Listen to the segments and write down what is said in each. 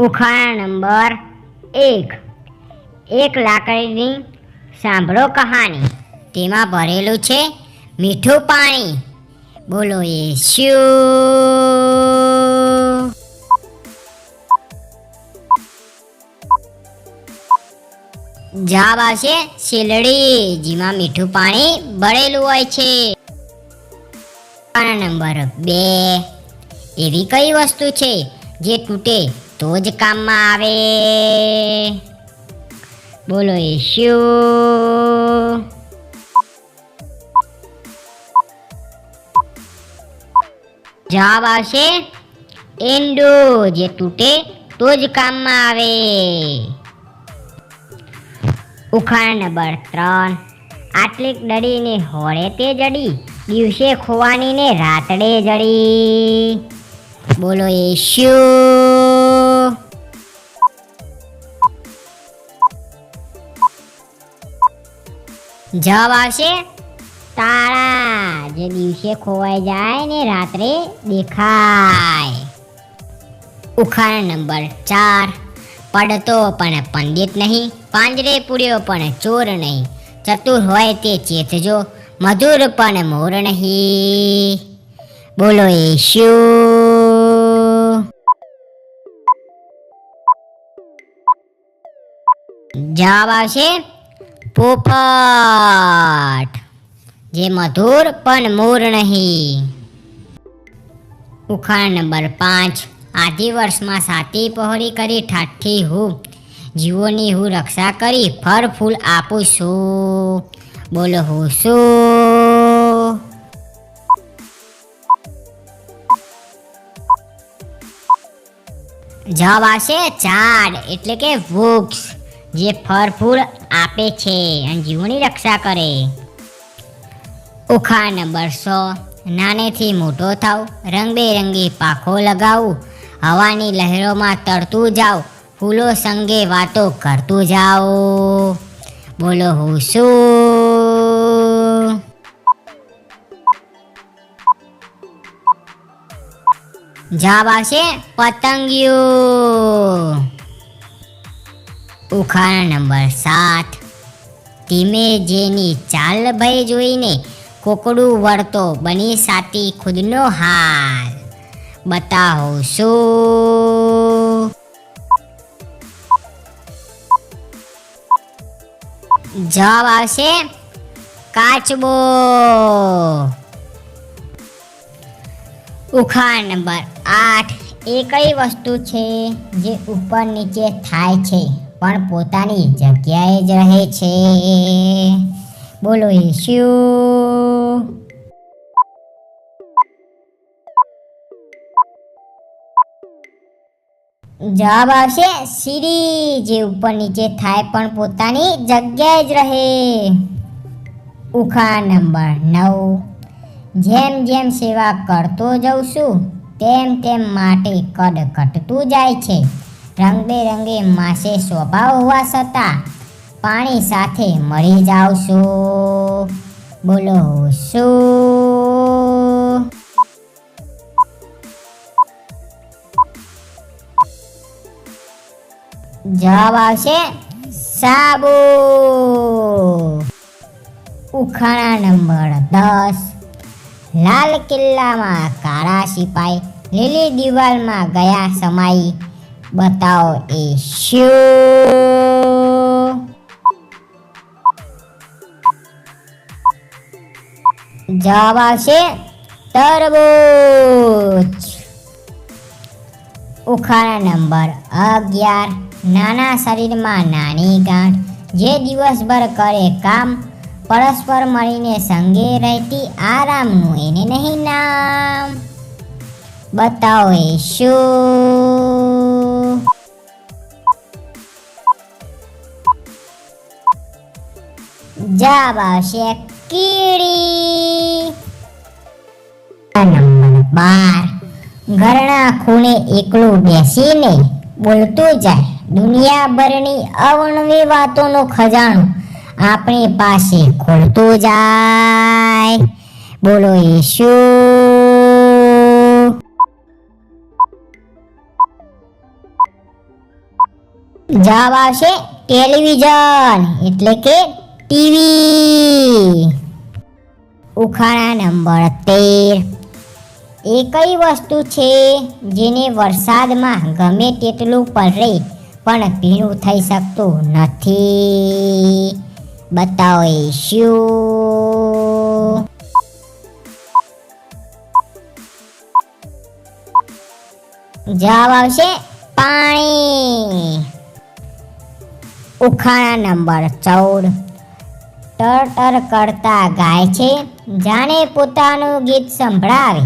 ઉખાણા number એક. એક લાકડીની સાંભળો કહાની. તેમાં ભરેલું છે મીઠું પાણી. બોલો એ શું જવાબ આવશે શીલડી, જેમાં મીઠું પાણી ભરેલું હોય છે. નંબર બે. એવી કઈ વસ્તુ છે જે તૂટે? તો જ કામમાં આવે. બોલો એ શું જવાબ આવશે, એંડો જે તૂટે તો જ કામમાં આવે. ઉખાણ નંબર ત્રણ. આટલીક ડડીને હોળે તે જડી, દિવસે ખોવાની ને રાતડે જડી. બોલો એ શું જવાબ આવશે તાળા જે દિવસે ખોવાઈ જાય ને રાત્રે દેખાય. ઉખાણા નંબર ચાર. પડતો પણ પંડિત નહીં, પાંજરે પૂર્યો પણ ચોર નહીં. ચતુર હોય તે ચેતજો, મધુર પણ મોર નહીં. બોલો એ શું જવાબ આવશે પોપટ. જે મધુર પણ મોર નહીં. ઉખાણ નંબર પાંચ. આધી વર્ષમાં સાતી પહોળી કરી ઠાઠી હું. જીવોની હું રક્ષા કરી ફળ ફૂલ આપું છું. બોલો હું શું જવાબ આવશે ઝાડ એટલે કે વૃક્ષ. જે ફળ ફૂલ આપે છે અને જીવની રક્ષા કરે. ઉખા નંબર સો, નાનેથી મોટો થાવ, રંગબેરંગી પાખો લગાવું, હવાની લહેરોમાં તરતું જાઓ ફૂલો સંગે વાતો કરતું જાઓ બોલો, હું શું જવાબ આવશે પતંગિયું. ઉખાણા નંબર સાત. ધીમે જેની ચાલ ભય જોઈને કોકડું વળતો બની સાતી ખુદનો હાલ. બતાવો શું? જવાબ આવશે કાચબો. ઉખાણ નંબર આઠ. એ કઈ વસ્તુ છે જે ઉપર નીચે થાય છે? પણ પોતાની જગ્યાએ જ રહે છે. બોલો એ જવાબ આવશે સીડી, જે ઉપર નીચે થાય પણ પોતાની જગ્યાએ જ રહે. ઉખા નંબર નવ. જેમ જેમ સેવા કરતો જઉં છું, તેમ તેમ માટે કદ ઘટતું જાય છે. રંગબેરંગે માસે સ્વભાવ હોવા છતાં પાણી સાથે મળી જાઉં છું. બોલો શું? જવાબ આવશે સાબુ. ઉખાણા નંબર દસ. લાલ કિલ્લામાં કાળા સિપાઈ લીલી દિવાલમાં ગયા સમાઈ બતાવો એ શું જવાબ આવશે તરબૂચ ઉખાણા નંબર અગિયાર નાના શરીરમાં નાની ગાંઠ જે દિવસભર કરે કામ પરસ્પર મળીને સંગે રહેતી આરામનું એને નહીં નામ બતાવો એ શું જવાબ આવશે કીડી નંબર બાર. ઘરના ખૂણે એકલું બેસીને બોલતું જાય. દુનિયાભરની અવણવી વાતોનો ખજાનો આપણી પાસે ખોલતું જાય. બોલો એ શું જવાબ આવશે ટેલિવિઝન એટલે કે ટીવી. ઉખાણા નંબર તેર. એ કઈ વસ્તુ છે જેને વરસાદમાં ગમે તેટલું પડે, પણ ભીનું થઈ શકતું નથી. બતાવો એ શું? જવાબ આવશે પાણી. ઉખાણા નંબર ચૌદ. ટર ટર કરતા ગાય છે, જાણે પોતાનું ગીત સંભળાવે.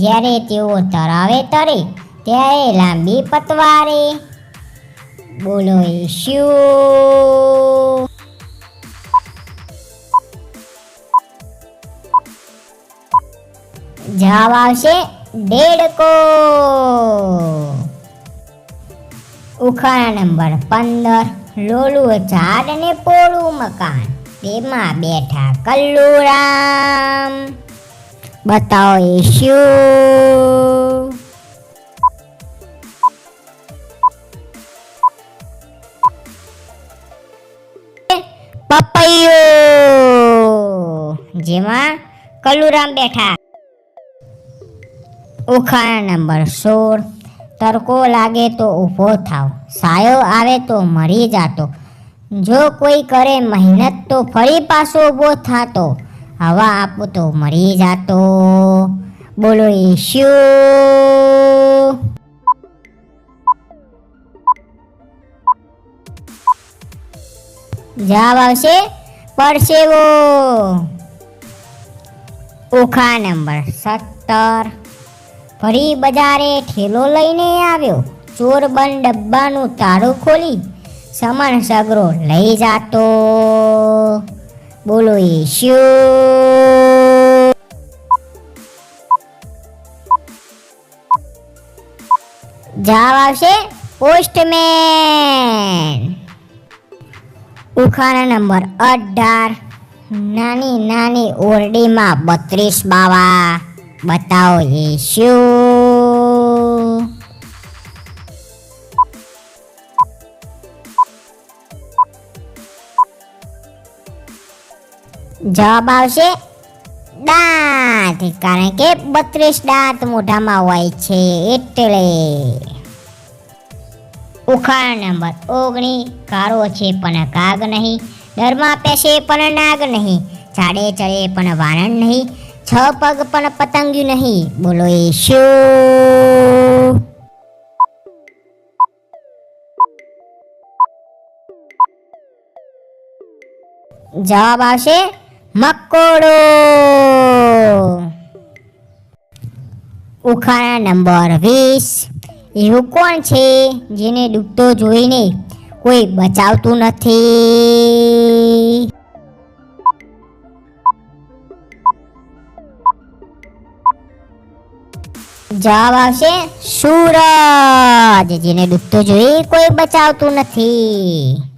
જ્યારે તેઓ તરાવે તરે, ત્યારે લાંબી પતવારે બોલો શું જવાબ આવશે, દેડકો. ઉખાણા નંબર પંદર લોલું ઝાડ ને પોળું મકાન. તેમાં બેઠા કલ્લુરામ. બતાવો એ શું પપૈયો. જેમાં કલ્લુરામ બેઠા. ઉખાણા નંબર સોળ. તડકો લાગે તો ઊભો થાવ. સાયો આવે તો મરી જાતો. જો કોઈ કરે મહેનત તો ફરી પાછો ઊભો થાતો. હવા આપો તો મરી જાતો. બોલો શું જવાબ આવશે પરસેવો. ઓખા નંબર સત્તર. ફરી બજારે ઠેલો લઈને આવ્યો. ચોર બન ડબ્બાનું તાળું ખોલી સમણ સગરો લઈ જાતો. બોલો એ જવાબ આવશે પોસ્ટમેન. ઉખાના નંબર અઢાર. નાની નાની ઓરડીમાં બત્રીસ બાવા. બતાવો એ જવાબ આવશે દાંત, કારણ કે બત્રીસ દાંત મોઢામાં હોય છે, એટલે. ઉખાણ નંબર ઓગણી કારો છે પણ કાગ નહીં ડરમાં પેશે પણ નાગ નહીં ઝાડે ચડે પણ વાણણ નહીં, છ પગ પણ પતંગિયું નહીં, બોલો એ શું? જવાબ આવશે મકોડો. ઉખાણા નંબર વીસ. એવું કોણ છે જેને ડૂબતો જોઈને કોઈ બચાવતું નથી? જવાબ આવશે સૂરજ, જેને ડૂબતો જોઈ કોઈ બચાવતું નથી.